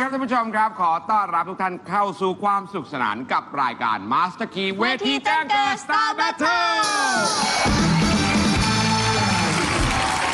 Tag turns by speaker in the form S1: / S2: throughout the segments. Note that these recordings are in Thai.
S1: คร
S2: ับท่านผู้ชมครับ ขอต้อนรับทุกท่านเข้าสู่ความสุขสนานกับรายการ Master Key เวทีแจ้งเกิด Star Battle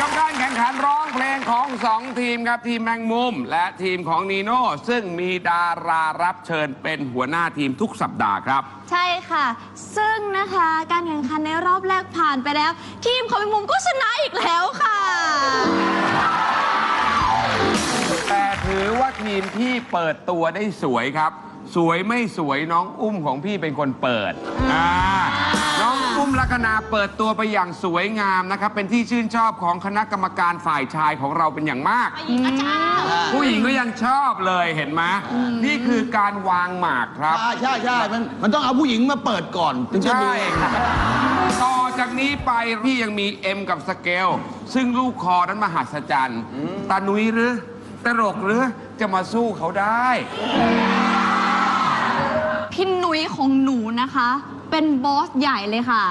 S2: กับการแข่งขันร้องเพลงของ 2 ทีมครับ ทีมแมงมุม และทีมของนีโน่ซึ่งมีดารารับเชิญเป็นหัวหน้าทีมทุกสัปดาห์ครับ
S1: ใช่ค่ะ ซึ่งนะคะการแข่งขันในรอบแรกผ่านไปแล้ว ทีมของแมงมุมก็ชนะอีกแล้วค่ะ
S2: ถือว่าทีมที่เปิดตัวได้สวยครับ สวยไม่สวยน้องอุ้มของพี่เป็นคนเปิดอ่าน้องอุ้มลัคนาเปิดตัวไปอย่างสวยงามนะครับ เป็นที่ชื่นชอบของคณะกรรมการฝ่ายชายของเราเป็นอย่างมากผู้หญิงก็ยังชอบเลยเห็นไหมนี่คือการวางหมากครับ
S3: ใช่ใช่ใช่มันมันต้องเอาผู้หญิงมาเปิดก่อนถึงจะ
S2: ใช่
S3: ดู
S2: ต่อจากนี้ไปพี่ยังมีเอ็มกับสเกล ซึ่งลูกคอนั้นมหัศจรรย์ตานุ้ยหรือ ตลกหรือจะมาสู้เขาได้
S1: พี่หนุ้ยของหนูนะคะ เป็นบอสใหญ่เลยค่ะ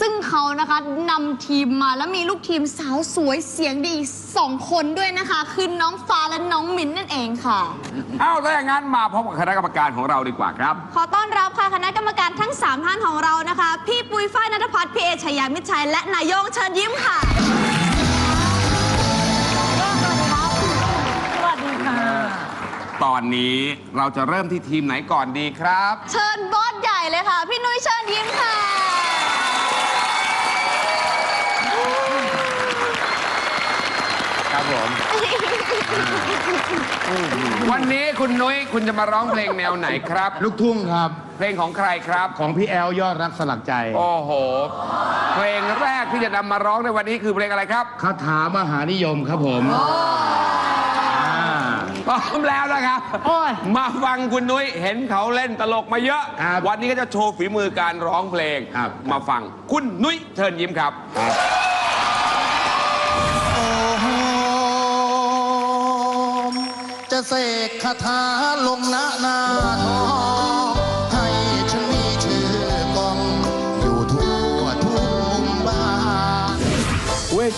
S1: ซึ่งเขานะคะนำทีมมาแล้วมีลูกทีมสาวสวยเสียงดีอีกสองคนด้วยนะคะ คือน้องฟ้าและน้องมิ้นนั่นเองค่ะ
S2: เอ้าถ้าอย่างนั้นมาพบกับคณะกรรมการของเราดีกว่าครับ
S1: ขอต้อนรับค่ะคณะกรรมการทั้ง 3 ท่านของเรานะคะ พี่ปุ้ยฝ้ายนัทพัฒน์พี่เอชยามิตรชัย และนายโยงเชิญยิ้มค่ะ
S2: ตอนนี้เราจะเริ่มที่ทีมไหนก่อนดีครับ
S1: เชิญบอสใหญ่เลยค่ะ พี่นุ้ยเชิญยิ้มค่ะ
S2: ครับผมวันนี้คุณนุ้ยคุณจะมาร้องเพลงแนวไหนครับ
S3: ลูกทุ่งครับ
S2: เพลงของใครครับ
S3: ของพี่แอลยอดรักสลักใจ
S2: โอ้โห เพลงแรกที่จะนำมาร้องในวันนี้คือเพลงอะไรครับ
S3: คาถามหานิยมครับผมอ่า
S2: พร้อมแล้วนะครับ
S3: โอ้ย
S2: มาฟังคุณนุ้ยเห็นเขาเล่นตลกมาเยอะ
S3: ครับ
S2: วันนี้ก็จะโชว์ฝีมือการร้องเพลง
S3: ครับ
S2: มาฟังคุณนุ้ยเชิญยิ้มครับ
S4: โอมจะเสกคาถาลงหน้าหน้าทอง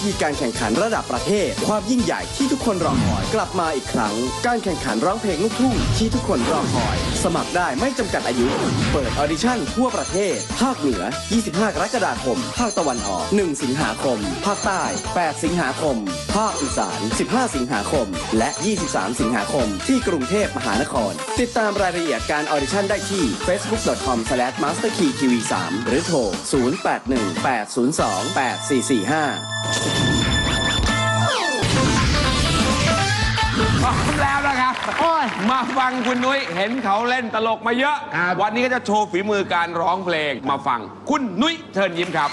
S4: ทีกา
S5: รแข่งขันระดับประเทศ ความยิ่งใหญ่ที่ทุกคนรอคอยกลับมาอีกครั้ง การแข่งขันร้องเพลงลูกทุ่งที่ทุกคนรอคอย สมัครได้ไม่จำกัดอายุ เปิดออดิชั่นทั่วประเทศ ภาคเหนือ 25 กรกฎาคม ภาคตะวันออก 1 สิงหาคม ภาคใต้ 8 สิงหาคม ภาคอีสาน 15 สิงหาคม และ 23 สิงหาคม ที่กรุงเทพมหานคร ติดตามรายละเอียดการออดิชั่นได้ที่ facebook.com/masterkeytv3 หรือโทร 0818028445
S2: พร้อมแล้วนะครับมาฟังคุณนุ้ยเห็นเขาเล่นตลกมาเยอะ
S3: ครับ
S2: วันนี้ก็จะโชว์ฝีมือการร้องเพลงมาฟังคุณนุ้ยเชิญยิ้มครับ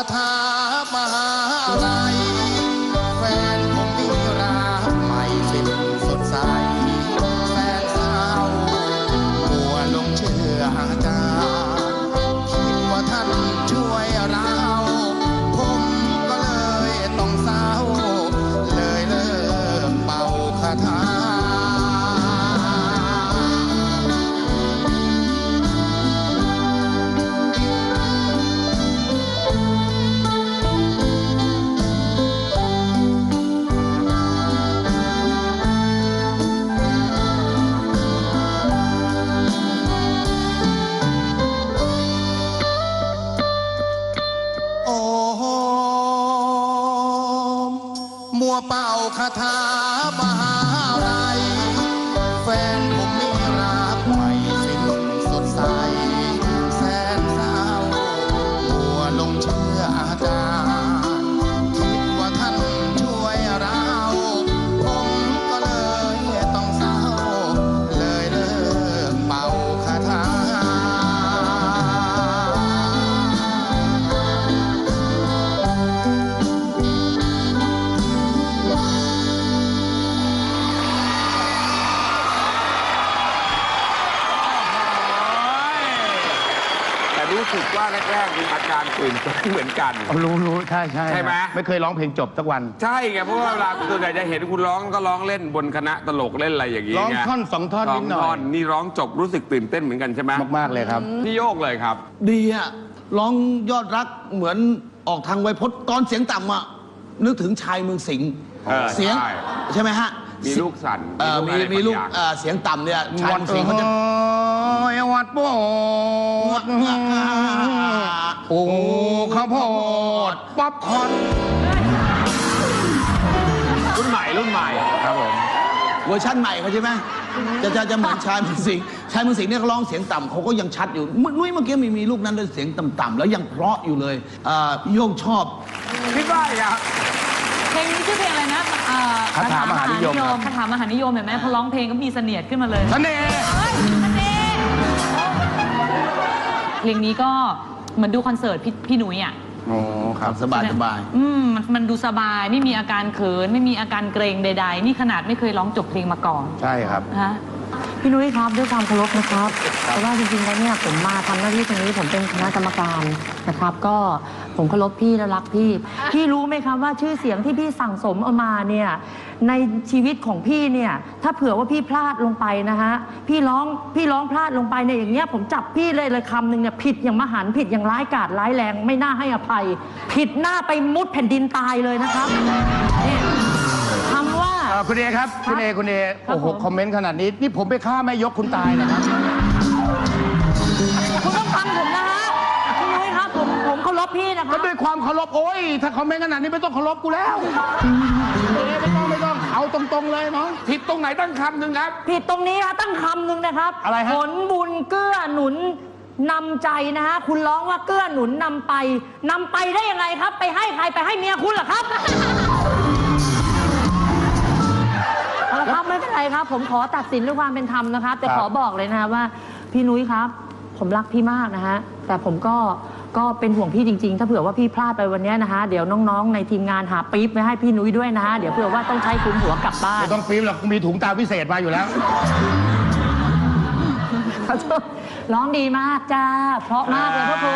S2: า
S4: คา นเหมือนกัน เอารู้รู้ใช่
S3: ใช่ใช่
S2: ไหม
S3: ไม่เคยร้องเพลงจบสักวัน
S2: ใช่ไงเพราะว่าเวลาส่วนใหญ่จะเห็นคุณร้องก็ร้องเล่นบนคณะตลกเล่นอะไรอย่างนี้
S3: ร้อง
S2: ไท่
S3: อนสองท่อน
S2: ส
S3: นิ
S2: อง
S3: ดหน่
S2: ท่
S3: อ
S2: อยนนี่ร้องจบรู้สึกตื่นเต้นเหมือนกันใช่ไหม
S3: มากๆเลยครับ
S2: พี่โยกเลยครับ
S6: ดีอะร้องยอดรักเหมือนออกทางไวยพจน์ตอนเสียงต่ำอะนึกถึงชายเมืองสิงห์
S2: เออ
S6: เสียง
S2: ใช่
S6: ใช่ไหมฮะ
S2: มีลูกสั่น
S6: เอ่อมี
S2: อะไร
S6: มีลูก
S2: บางอย่าง
S6: เอ่อเสียงต่ำเนี่ยชาย
S3: วั
S6: เมื
S3: ด
S6: องสิงห์เขาจะ
S3: โอ้ยวัดโบดโอ้ข้าวโพดป๊อปคอร์น
S2: รุ่นใหม่รุ่นใหม่
S3: ครับผม
S6: เวอร์ชันใหม่เขาใช่ไหมจะจะจะเหมือนชายเมืองสิงห์ชายเมืองสิงห์เนี่ยเขาร้องเสียงต่ำเขาก็ยังชัดอยู่เมื่อนุ้ยเมื่อกี้มีมีลูกนั้นด้วยเสียงต่ำๆแล้วยังเพราะอยู่เลยเอ่อโยงชอบ
S2: พี่ฝ้ายครับ
S7: เพลงนี้ชื่อเพลงอะไรนะเอ่อ
S3: คาถามหานิยมครับ
S7: คาถามหานิยมเห็นไหมพอร้องเพลงก็มีเสนียดขึ้นมาเลย
S3: เสน่ห์
S7: เฮ้ยเสน่ห์เพลงนี้ก็เหมือนดูคอนเสิร์ตพี่พี่หนุ่ยอะ
S3: โอ้ครับ
S6: สบายสบาย
S7: อืมมันมันดูสบายไม่มีอาการเขิน ไม่มีอาการเกรงใด ๆ นี่ขนาดไม่เคยร้องจบเพลงมาก่อน
S3: ใช่ครับ
S7: นะฮะ
S8: พี่นุ้ยครับด้วยความเคารพนะครับแต่ว่าจริงๆแล้วเนี่ยผมมาทำหน้าที่ตรงนี้ผมเป็นคณะกรรมการนะครับ ก็ผมเคารพพี่และรักพี่ พี่รู้ไหมครับว่าชื่อเสียงที่พี่สั่งสมเอามาเนี่ยในชีวิตของพี่เนี่ยถ้าเผื่อว่าพี่พลาดลงไปนะฮะพี่ร้องพี่ร้องพลาดลงไปเนี่ยอย่างเงี้ยผมจับพี่เลยเลยคำหนึ่งเนี่ยผิดอย่างมหันผิดอย่างร้ายกาจร้ายแรง ไม่น่าให้อภัย ผิดหน้าไปมุดแผ่นดินตายเลยนะครับเนี่ย
S3: เอ่อคุณเอครับ คุณเอคุณเอ
S8: ครับ
S3: โอ้โห
S8: ผม
S3: คอมเมนต์ขนาดนี้ นี่ผมไปฆ่าแม่ยกคุณตายนะครับ
S8: คุณต้องฟังผมนะฮะพี่นุ้ยครับผมผมเคารพพี่นะค
S3: ก็
S8: รับ
S3: ด้วยความเคารพโอ้ย ถ้าคอมเมนต์ขนาดนี้ไม่ต้องเคารพกูแล้วเอไม่ต้องไม่ต้อง เอาตรงๆเลยน้อง
S2: ผิดตรงไหนตั้งคำหนึ่งครับ
S8: ผิดตรงนี้ฮะตั้งคำหนึ่งนะครับ
S3: อะไรฮะ
S8: ผลบุญเกื้อหนุนนำใจนะฮะคุณร้องว่าเกื้อหนุนนำไปนำไปได้ยังไงครับ ไปให้ใครไปให้เมียคุณเหรอครับ ละครับไม่เป็นไรครับ ผมขอตัดสินด้วยความเป็นธรรมนะครับ แต่ขอบอกเลยนะฮะว่า พี่นุ้ยครับ ผมรักพี่มากนะฮะแต่ผมก็ก็เป็นห่วงพี่จริง ๆ ถ้าเผื่อว่าพี่พลาดไปวันเนี้ยนะฮะเดี๋ยวน้องๆ ในทีมงานหาปี๊บไว้ให้พี่นุ้ยด้วยนะฮะเดี๋ยวเผื่อว่าต้องใช้คุมหัวกลับบ้าน
S3: ไม่ต้องฟิล์มหรอกมีถุงตาพิเศษมาอยู่แล้ว
S8: ขอโทษร้องดีมากจ้า เพราะมากเลยพ่อครู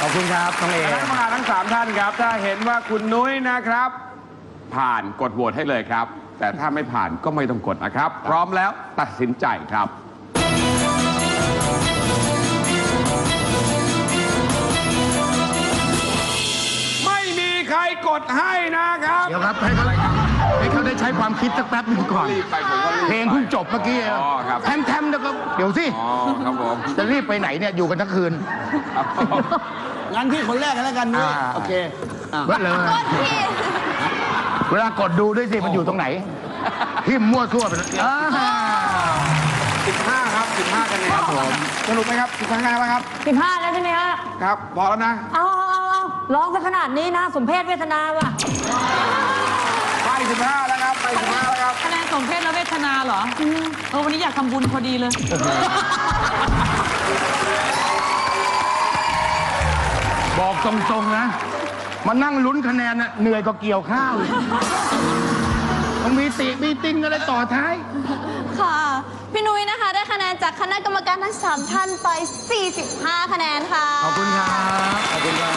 S3: ขอบคุณครับน้องเอ
S2: คณะกรรมการทั้งสามท่านครับ ถ้าเห็นว่าคุณนุ้ยนะครับ ผ่านกดโหวตให้เลยครับ แต่ถ้าไม่ผ่านก็ไม่ต้องกดนะครับ พร้อมแล้วตัดสินใจครับ ไม่มีใครกดให้นะครับ
S3: เดี๋ยวครับให้เขาให้เขาได้ใช้ความคิดสักแป๊บหนึ่งก่อน
S2: รีบไปผมก็รีบไป
S3: เพลงเพิ่งจบเมื่อกี้
S2: อ๋อครับ
S3: แทมแทมเดี๋ยวก็เดี๋ยวสิ
S2: อ๋อครับผม
S3: จะรีบไปไหนเนี่ย อยู่กันทั้งคืน
S6: งั้นพี่คนแรกกันแล้วกันนุ้ย
S3: อ่า
S6: โอเคอะ
S3: เว้ยเลย เวลากดดูด้วยสิมันอยู่ตรงไหนทิมมั่วซั่วไปเลยอ่า
S2: 15 ครับ 15คะแนนครับผมสรุปไหมครับ15คะแนนแล้วครับ
S8: สิบห้าแล้วใช่ไหมฮะ
S2: ครับพอแล้วนะ
S8: เอาเอาเอาเอาร้องซะขนาดนี้นะ สมเพศเวทนาว่ะ
S2: ไป15แล้วครับไป15แล้วครับ
S7: คะแนนสมเพศและเวทนาเหรอเออวันนี้อยากทำบุญพอดีเลย
S3: บอกตรงๆนะ มานั่งลุ้นคะแนนน่ะเหนื่อยก็เกี่ยวข้าวอีกต้องมีติมีติ้งอะไรต่อท้าย
S1: ค่ะ พี่นุ้ยนะคะ ได้คะแนนจากคณะกรรมการทั้ง 3 ท่านไป 45 คะแนนค่ะ
S3: ขอบคุณครับ ขอบคุณครับ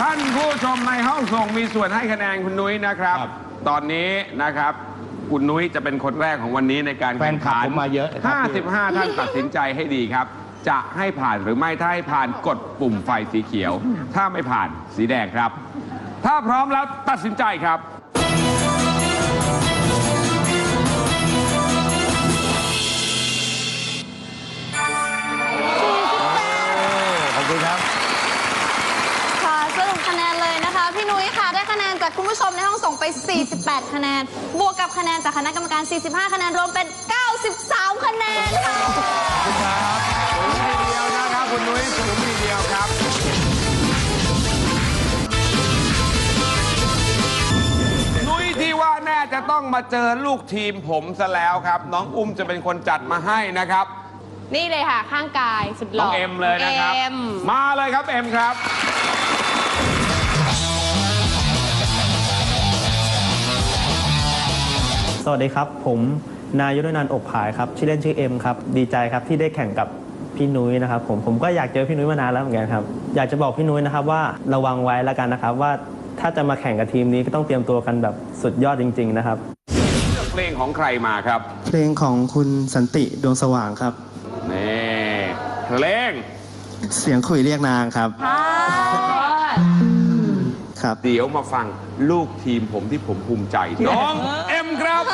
S2: ท่านผู้ชมในห้องส่งมีส่วนให้คะแนนคุณนุ้ยนะครับ
S3: ครับ
S2: ตอนนี้นะครับ คุณนุ้ยจะเป็นคนแรกของวันนี้ในการ
S3: แฟนคลับผมมาเยอะครับ
S2: 55 ท่านตัดสินใจให้ดีครับ จะให้ผ่านหรือไม่ถ้าให้ผ่านกดปุ่มไฟสีเขียว ถ้าไม่ผ่านสีแดงครับ ถ้าพร้อมแล้วตัดสินใจครับ
S8: 45
S6: ดีครับ
S1: ค่ะสรุปคะแนนเลยนะคะ พี่นุ้ยค่ะ ได้คะแนนจากคุณผู้ชมในห้องส่งไป 48 คะแนน บวกกับคะแนนจากคณะกรรมการ 45 คะแนน รวมเป็น 93 คะแนนค่ะ
S9: สูงทีเดียวนะ ครับคุณนุ้ยสูงทีเดียวครับ นุ้ยที่ว่าแน่จะต้องมาเจอลูกทีมผมซะแล้วครับ น้องอุ้มจะเป็นคนจัดมาให้นะครับ
S10: นี่เลยค่ะ ข้างกายสุดห
S9: น้
S10: ล่
S9: อ
S10: อง
S9: เอ็มเลยนะครับ
S10: เอ็ม
S9: มาเลยครับเอ็มครับ
S11: สวัสดีครับ ผมนายยุทธนันท์อกผายครับ ชื่อเล่นชื่อเอ็มครับ ดีใจครับที่ได้แข่งกับ พี่นุ้ยนะครับผมผมก็อยากเจอพี่นุ้ยมานานแล้วเหมือนกันครับ อยากจะบอกพี่นุ้ยนะครับว่าระวังไว้แล้วกันนะครับว่าถ้าจะมาแข่งกับทีมนี้ก็ต้องเตรียมตัวกันแบบสุดยอดจริง ๆ นะครับ
S9: เลือกเพลงของใครมาครับ
S11: เพลงของคุณสันติดวงสว่างครับ
S9: นี่เพลง
S11: เสียงคุยเรียกนางครับครับ
S9: เดี๋ยวมาฟังลูกทีมผมที่ผมภูมิใจน้องเอ็มครับ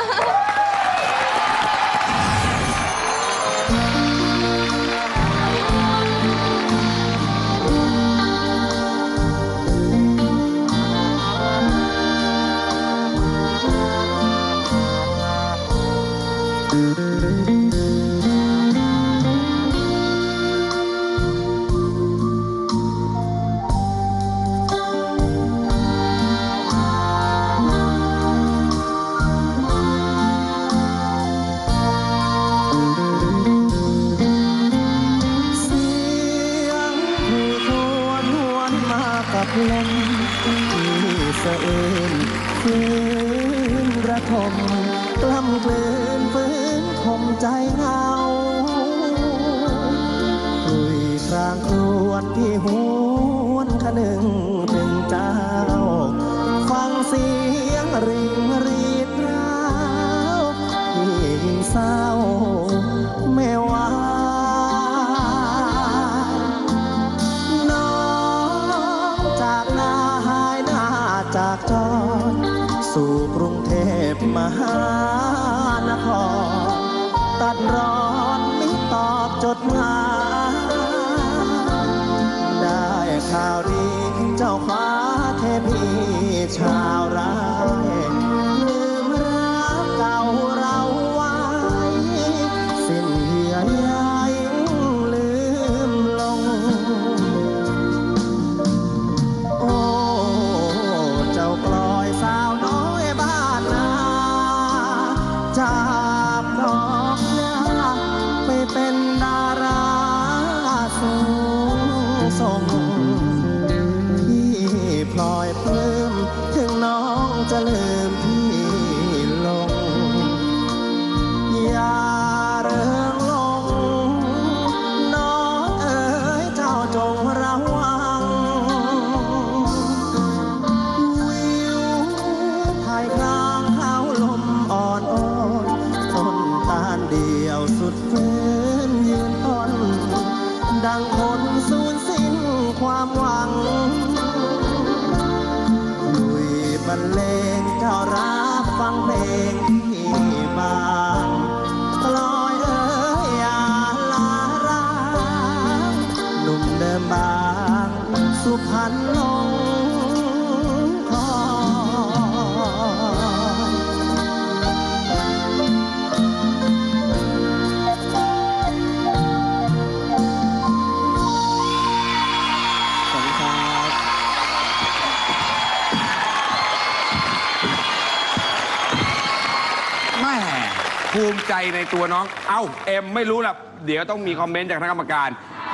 S11: ใจในตัวน้อง เอ้า
S9: เอ็มไม่รู้ละเดี๋ยวต้องมีคอมเมนต์จากคณะกรรมการ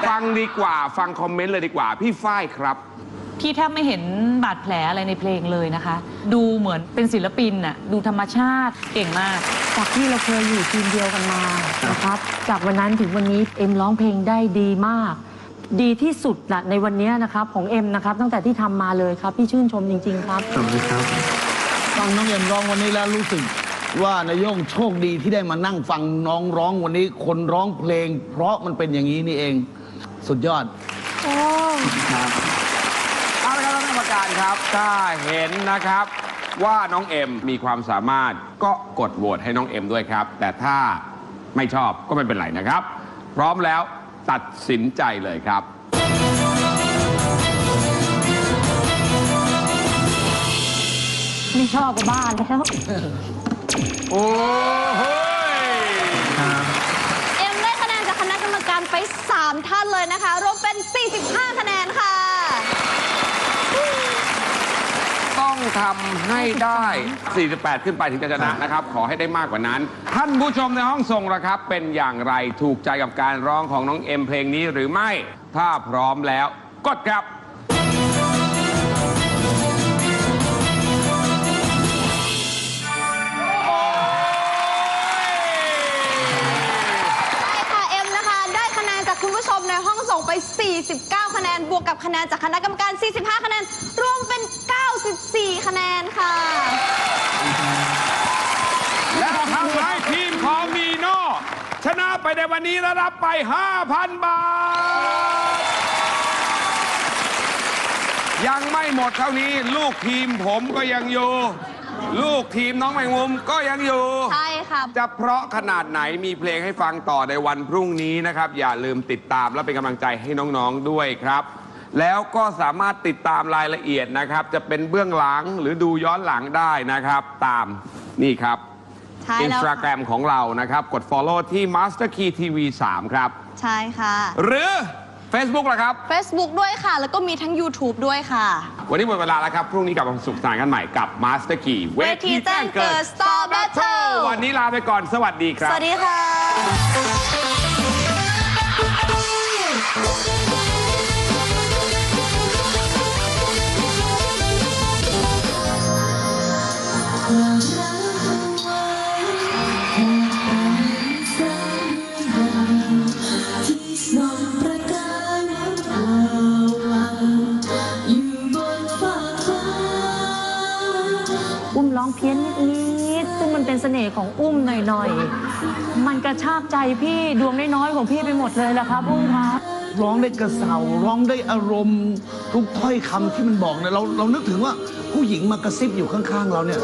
S9: ฟังดีกว่า ฟังคอมเมนต์เลยดีกว่า พี่ฝ้ายครับ
S7: พี่แทบไม่เห็นบาดแผลอะไรในเพลงเลยนะคะ ดูเหมือนเป็นศิลปินน่ะ ดูธรรมชาติเก่งมาก
S8: จากที่เราเคยอยู่ทีมเดียวกันมานะครับ จากวันนั้นถึงวันนี้เอ็มร้องเพลงได้ดีมาก ดีที่สุดละในวันนี้นะครับของเอ็มนะครับ ตั้งแต่ที่ทำมาเลยครับ พี่ชื่นชมจริง ๆ ครับ
S11: ขอบคุณครับ
S6: ฟังน้องเอ็มร้องวันนี้แล้วรู้สึก ว่านายโยงโชคดีที่ได้มานั่งฟังน้องร้องวันนี้ คนร้องเพลง เพราะมันเป็นอย่างนี้นี่เอง สุดยอดโอ้ครับ
S9: เอาละครับท่านกรรมการครับ ถ้าเห็นนะครับ ว่าน้องเอ็มมีความสามารถก็กดโหวตให้น้องเอ็มด้วยครับ แต่ถ้าไม่ชอบก็ไม่เป็นไรนะครับ พร้อมแล้วตัดสินใจเลยครับ
S8: ไม่ชอบก็บ้านแล้ว
S2: โอ้โห
S1: เอ็มได้คะแนนจากคณะกรรมการไป 3 ท่านเลยนะคะ รวมเป็น 45 คะแนนค่ะ
S2: ต้องทำให้ได้ 48 ขึ้นไปถึงจะชนะนะครับ ขอให้ได้มากกว่านั้น ท่านผู้ชมในห้องส่งละครับ เป็นอย่างไรถูกใจกับการร้องของน้องเอ็มเพลงนี้หรือไม่ ถ้าพร้อมแล้ว กดครับ
S1: 249 คะแนน บวกกับคะแนนจากคณะกรรมการ 45 คะแนน รวมเป็น 94 คะแนนค่ะ
S2: และทำให้ทีมของมีโน่ชนะไปในวันนี้และรับไป 5,000 บาท ยังไม่หมดเท่านี้ลูกทีมผมก็ยังอยู่ ลูกทีมน้องแมงมุมก็ยังอยู่
S1: ใช่ค่ะ
S2: จะเพราะขนาดไหนมีเพลงให้ฟังต่อในวันพรุ่งนี้นะครับ อย่าลืมติดตามและเป็นกำลังใจให้น้องๆด้วยครับ แล้วก็สามารถติดตามรายละเอียดนะครับ จะเป็นเบื้องหลังหรือดูย้อนหลังได้นะครับ ตามนี่ครับ
S1: ใช่
S2: อิน
S1: แล้ว
S2: สตาแกร
S1: ค่ะ
S2: มของเรานะครับ กด Follow ที่ Master Key TV 3 ครับ
S1: ใช่ค่ะ
S2: หรือ Facebook ล่ะครับ
S1: Facebook ด้วยค่ะ แล้วก็มีทั้ง YouTube ด้วยค่ะ
S2: วันนี้หมดเวลาแล้วครับ พรุ่งนี้กลับมาสนุขสนานกันใหม่กับ Master Key
S1: เวทีแจ้งเกิด Star Battle
S2: วันนี้ลาไปก่อนสวัสดีค
S1: ส
S2: รับ
S1: วัสดีค่ะ
S9: ที่
S8: สน่ห์ของอุ้มหน่อยๆ มันกระชากใจพี่ดวงน้อยๆของพี่ไปหมดเลยล่ะครับอุ้มครับ
S6: ร้องได้กระเซาร้องได้อารมณ์ทุกถ้อยคำที่มันบอกเนี่ยเราเรานึกถึงว่าผู้หญิงมากระซิบอยู่ข้างๆเราเนี่ย